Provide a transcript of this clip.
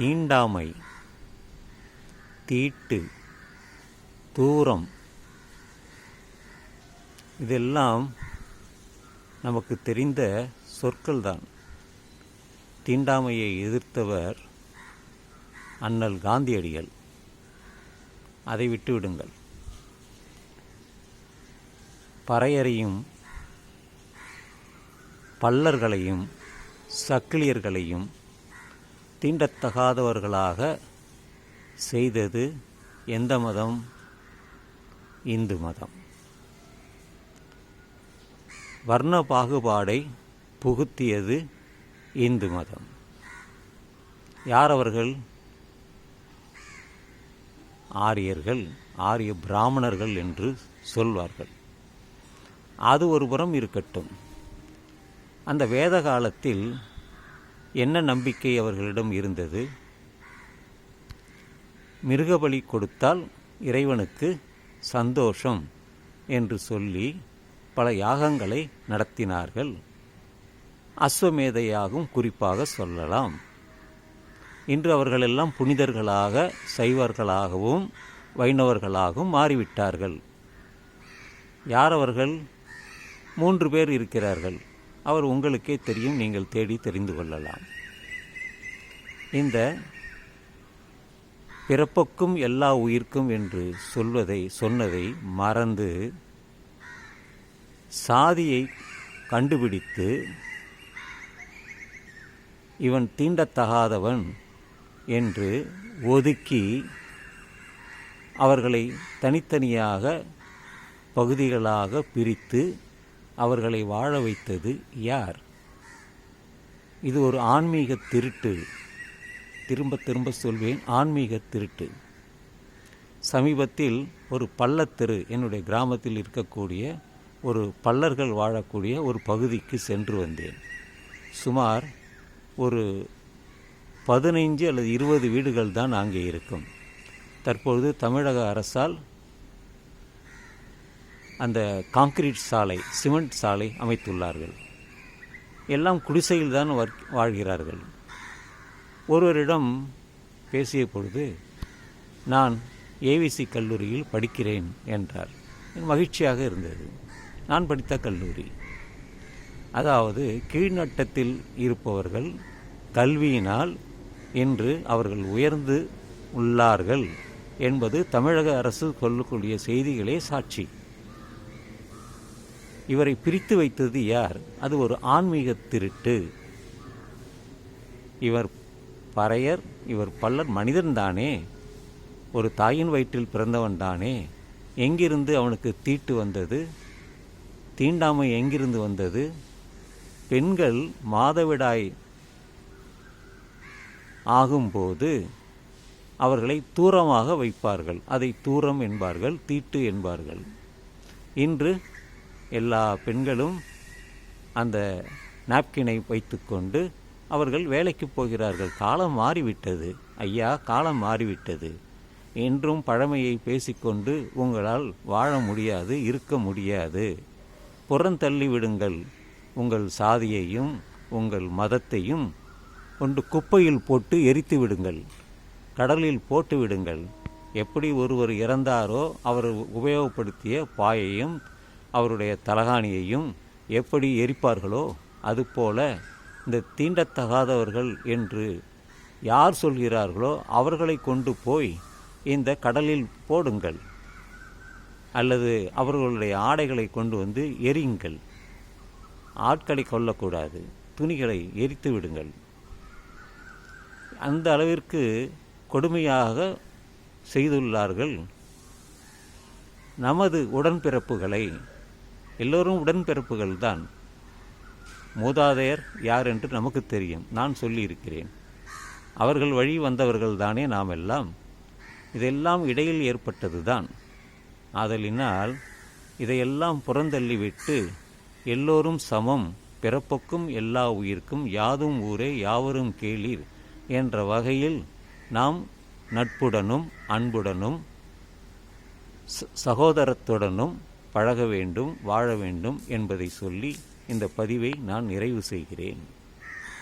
தீண்டாமை தீட்டு தூரம் இதெல்லாம் நமக்கு தெரிந்த சொற்கள் தான் தீண்டாமையை எதிர்த்தவர் அண்ணல் காந்தியடிகள். அதை விட்டுவிடுங்கள். பறையறையும் பல்லர்களையும் சக்கிலியர்களையும் தீண்டத்தகாதவர்களாக செய்தது எந்த மதம்? இந்து மதம். வர்ண பாகுபாடை புகுத்தியது இந்து மதம். யார் அவர்கள் ஆரியர்கள் ஆரிய பிராமணர்கள் என்று சொல்வார்கள். அது ஒரு புறம் இருக்கட்டும். அந்த வேத காலத்தில் என்ன நம்பிக்கை அவர்களிடம் இருந்தது? மிருகபலி கொடுத்தால் இறைவனுக்கு சந்தோஷம் என்று சொல்லி பல யாகங்களை நடத்தினார்கள். அஸ்வமேதையாகும் குறிப்பாக சொல்லலாம். இன்று அவர்களெல்லாம் புனிதர்களாக சைவர்களாகவும் வைணவர்களாகவும் மாறிவிட்டார்கள். யார் அவர்கள்? மூன்று பேர் இருக்கிறார்கள். அவர் உங்களுக்கே தெரியும் நீங்கள் தேடி தெரிந்து கொள்ளலாம். இந்த பிறப்புக்கும் எல்லா உயிர்க்கும் என்று சொல்வதை சொன்னதை மறந்து சாதியை கண்டுபிடித்து இவன் தீண்டத்தகாதவன் என்று ஒதுக்கி அவர்களை தனித்தனியாக பகுதிகளாக பிரித்து அவர்களை வாழ வைத்தது யார்? இது ஒரு ஆன்மீக திருட்டு. திரும்ப திரும்ப சொல்வேன் ஆன்மீக திருட்டு. சமீபத்தில் ஒரு பள்ளத்தெரு என்னுடைய கிராமத்தில் இருக்கக்கூடிய ஒரு பல்லர்கள் வாழக்கூடிய ஒரு பகுதிக்கு சென்று வந்தேன். சுமார் ஒரு பதினைஞ்சு அல்லது இருபது வீடுகள் தான் அங்கே இருக்கும். தற்பொழுது தமிழக அரசால் அந்த காங்கிரீட் சாலை சிமெண்ட் சாலை அமைத்துள்ளார்கள். எல்லாம் குடிசையில் தான் வாழ்கிறார்கள். ஒருவரிடம் பேசிய பொழுது நான் ஏவிசி கல்லூரியில் படிக்கிறேன் என்றார். மகிழ்ச்சியாக இருந்தது. நான் படித்த கல்லூரி. அதாவது கீழ்நட்டத்தில் இருப்பவர்கள் கல்வியினால் இன்று அவர்கள் உயர்ந்து உள்ளார்கள் என்பது தமிழக அரசு சொல்லக்கூடிய செய்திகளே சாட்சி. இவரை பிரித்து வைத்தது யார்? அது ஒரு ஆன்மீக திருட்டு. இவர் பறையர் இவர் பல்லர் மனிதன்தானே ஒரு தாயின் வயிற்றில் பிறந்தவன் தானே. எங்கிருந்து அவனுக்கு தீட்டு வந்தது? தீண்டாமை எங்கிருந்து வந்தது? பெண்கள் மாதவிடாய் ஆகும்போது அவர்களை தூரமாக வைப்பார்கள். அதை தூரம் என்பார்கள் தீட்டு என்பார்கள். இன்று எல்லா பெண்களும் அந்த நாப்கினை வைத்துக்கொண்டு அவர்கள் வேலைக்கு போகிறார்கள். காலம் மாறிவிட்டது. ஐயா காலம் மாறிவிட்டது. என்றும் பழமையை பேசிக்கொண்டு உங்களால் வாழ முடியாது இருக்க முடியாது. புறந்தள்ளி விடுங்கள். உங்கள் சாதியையும் உங்கள் மதத்தையும் கொண்டு குப்பையில் போட்டு எரித்து விடுங்கள். கடலில் போட்டு விடுங்கள். எப்படி ஒருவர் இறந்தாரோ அவர் உபயோகப்படுத்திய பாயையும் அவருடைய தலகாணியையும் எப்படி எரிப்பார்களோ அதுபோல இந்த தீண்டத்தகாதவர்கள் என்று யார் சொல்கிறார்களோ அவர்களை கொண்டு போய் இந்த கடலில் போடுங்கள். அல்லது அவர்களுடைய ஆடைகளை கொண்டு வந்து எரியுங்கள். ஆட்களை கொல்லக்கூடாது. துணிகளை எரித்து விடுங்கள். அந்த அளவிற்கு கொடுமையாக செய்துள்ளார்கள். நமது உடன்பிறப்புகளை எல்லோரும் உடன்பிறப்புகள் தான். மூதாதையர் யார் என்று நமக்கு தெரியும். நான் சொல்லியிருக்கிறேன். அவர்கள் வழி வந்தவர்கள் தானே நாம் எல்லாம். இதெல்லாம் இடையில் ஏற்பட்டது தான். ஆதலினால் இதையெல்லாம் புறந்தள்ளிவிட்டு எல்லோரும் சமம். பிறப்புக்கும் எல்லா உயிர்க்கும் யாதும் ஊரே யாவரும் கேளீர் என்ற வகையில் நாம் நட்புடனும் அன்புடனும் சகோதரத்துடனும் பழக வேண்டும் வாழ வேண்டும் என்பதை சொல்லி இந்த பதிவை நான் நிறைவு செய்கிறேன்.